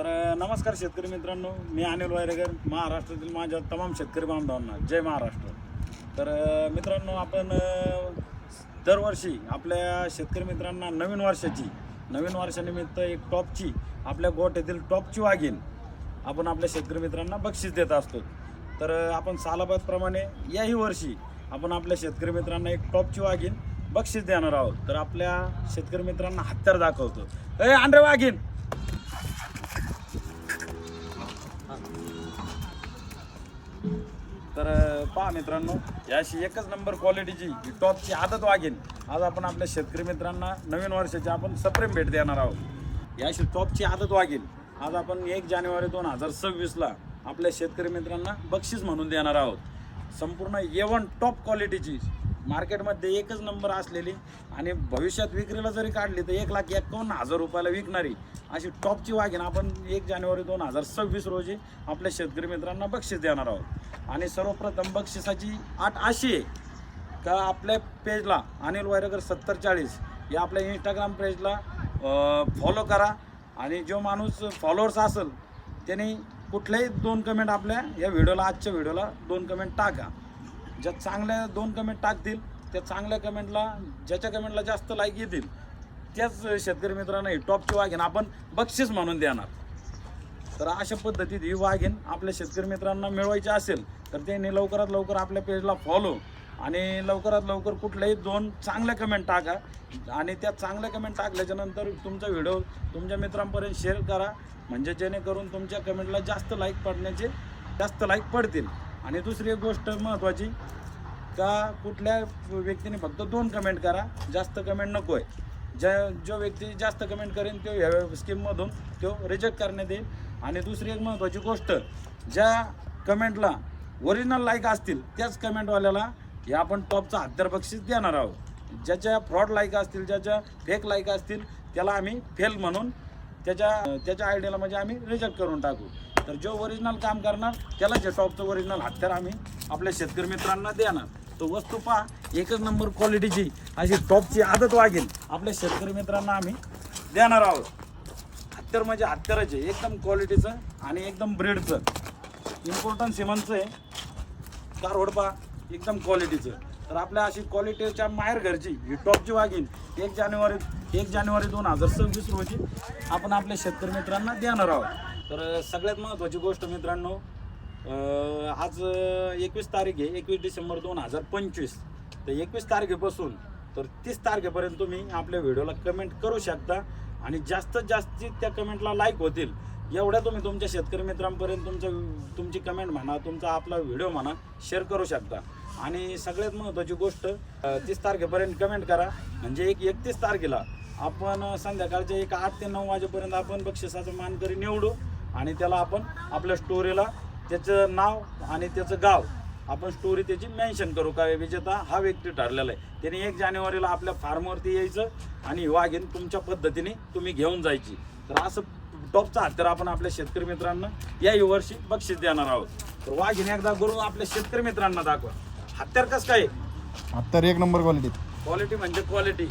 तर नमस्कार शेतकरी मित्रांनो मी अनिल वायरेकर महाराष्ट्रातील माझ्या तमाम शेतकरी बांधवांना जय महाराष्ट्र. तर मित्रांनो आपण दरवर्षी आपल्या शेतकरी मित्रांना नवीन वर्षाची नवीन वर्षानिमित्त एक टॉपची आपल्या गोठ्यातील टॉपची वाघीन आपण आपल्या शेतकरी मित्रांना बक्षीस देत असतो. तर आपण सालाबादप्रमाणे याही वर्षी आपण आपल्या शेतकरी मित्रांना एक टॉपची वागीन बक्षीस देणार आहोत. तर आपल्या शेतकरी मित्रांना हत्यार दाखवतो. ए आंध्र वाघीन तर पहा मित्रांनो याशी एकच नंबर क्वालिटीची ही टॉपची आदत वागेन. आज आपण आपल्या शेतकरी मित्रांना नवीन वर्षाची आपण सप्रेम भेट देणार आहोत. याशी टॉपची आदत वागेल आज आपण एक जानेवारी दोन हजार सव्वीसला आपल्या शेतकरी मित्रांना बक्षीस म्हणून देणार आहोत. संपूर्ण एवन टॉप क्वालिटीची मार्केटमध्ये एकच नंबर असलेली आणि भविष्यात विक्रीला जरी काढली तर एक लाख एकावन्न हजार रुपयाला विकणारी अशी टॉपची वाघीण आपण एक जानेवारी दोन हजार सव्वीस रोजी आपल्या शेतकरी मित्रांना बक्षीस देणार आहोत. आणि सर्वप्रथम बक्षिसाची आठ अशी आहे का आपल्या पेजला अनिल वायरकर सत्तर चाळीस या आपल्या इंस्टाग्राम पेजला फॉलो करा. आणि जो माणूस फॉलोअर्स असेल त्याने कुठल्याही दोन कमेंट आपल्या या व्हिडिओला आजच्या व्हिडिओला दोन कमेंट टाका. ज्या चांगल्या दोन कमेंट टाकतील त्या चांगल्या कमेंटला ज्याच्या कमेंटला जास्त लाईक येतील त्याच शेतकरी मित्रांना ही टॉपची वाघीण आपण बक्षीस म्हणून देणार. तर अशा पद्धतीत ही वाघीण आपल्या शेतकरी मित्रांना मिळवायची असेल तर त्यांनी लवकरात लवकर आपल्या पेजला फॉलो आणि लवकरात लवकर कुठल्याही दोन चांगल्या कमेंट टाका. आणि त्या चांगल्या कमेंट टाकल्याच्यानंतर तुमचा व्हिडिओ तुमच्या मित्रांपर्यंत शेअर करा. म्हणजे जेणेकरून तुमच्या कमेंटला जास्त लाईक पडण्याचे जास्त लाईक पडतील. आणि दुसरी एक गोष्ट महत्त्वाची का कुठल्या व्यक्तीने फक्त दोन कमेंट करा जास्त कमेंट नको आहे. ज्या जो व्यक्ती जास्त कमेंट करेन तो ह्या स्कीममधून तो रिजेक्ट करण्यात येईल. आणि दुसरी एक महत्त्वाची गोष्ट ज्या कमेंटला ओरिजिनल लाईक असतील त्याच कमेंटवाल्याला हे आपण टॉपचा हत्यार बक्षीस देणार आहोत. ज्याच्या फ्रॉड लाईक असतील ज्याच्या फेक लाईक असतील त्याला आम्ही फेल म्हणून त्याच्या त्याच्या आयडियाला म्हणजे आम्ही रिजेक्ट करून टाकू. तर जो ओरिजिनल काम करणार त्याला जे टॉपचं ओरिजिनल हत्यार आम्ही आपल्या शेतकरी मित्रांना देणार. तो वस्तू पहा एकच नंबर क्वालिटीची अशी टॉपची आदत वागेल. आपल्या शेतकरी मित्रांना आम्ही देणार आहोत. हत्यार म्हणजे हत्याराचे एकदम क्वालिटीचं आणि एकदम ब्रेडचं इम्पॉर्टंट सिमनचं आहे. कारवड पहा एकदम क्वालिटीचं तर आपल्या अशी क्वालिटीच्या माहेर घरची ही टॉपची वागीन एक जानेवारी एक जानेवारी दोन हजार सव्वीस रोजी आपण आपल्या शेतकरी मित्रांना देणार आहोत. तर सगळ्यात महत्त्वाची गोष्ट मित्रांनो आज एकवीस तारीख आहे एकवीस डिसेंबर दोन हजार पंचवीस. तर एकवीस तारखेपासून तर तीस तारखेपर्यंत तुम्ही आपल्या व्हिडिओला कमेंट करू शकता आणि जास्तीत जास्त त्या कमेंटला लाईक होतील एवढ्या तुम्ही तुमच्या शेतकरी मित्रांपर्यंत तुमचं तुमची कमेंट म्हणा तुमचा आपला व्हिडिओ म्हणा शेअर करू शकता. आणि सगळ्यात महत्त्वाची गोष्ट तीस तारखेपर्यंत कमेंट करा. म्हणजे एक एकतीस तारखेला आपण संध्याकाळच्या एक आठ ते नऊ वाजेपर्यंत आपण बक्षिसाचं मानकरी निवडू. आणि त्याला आपण आपल्या स्टोरीला त्याचं नाव आणि त्याचं गाव आपण स्टोरी त्याची मेन्शन करू. का विजेता? हा व्यक्ती ठरलेला आहे. त्याने एक जानेवारीला आपल्या फार्मवरती यायचं आणि वाघीण तुमच्या पद्धतीने तुम्ही घेऊन जायची. तर असं टॉपचा हत्यार आपण आपल्या शेतकरी मित्रांना याही वर्षी बक्षीस देणार आहोत. तर वाघीण एकदा करून आपल्या शेतकरी मित्रांना दाखवा. हत्यार कसं काय आता एक नंबर क्वालिटी क्वालिटी म्हणजे क्वालिटी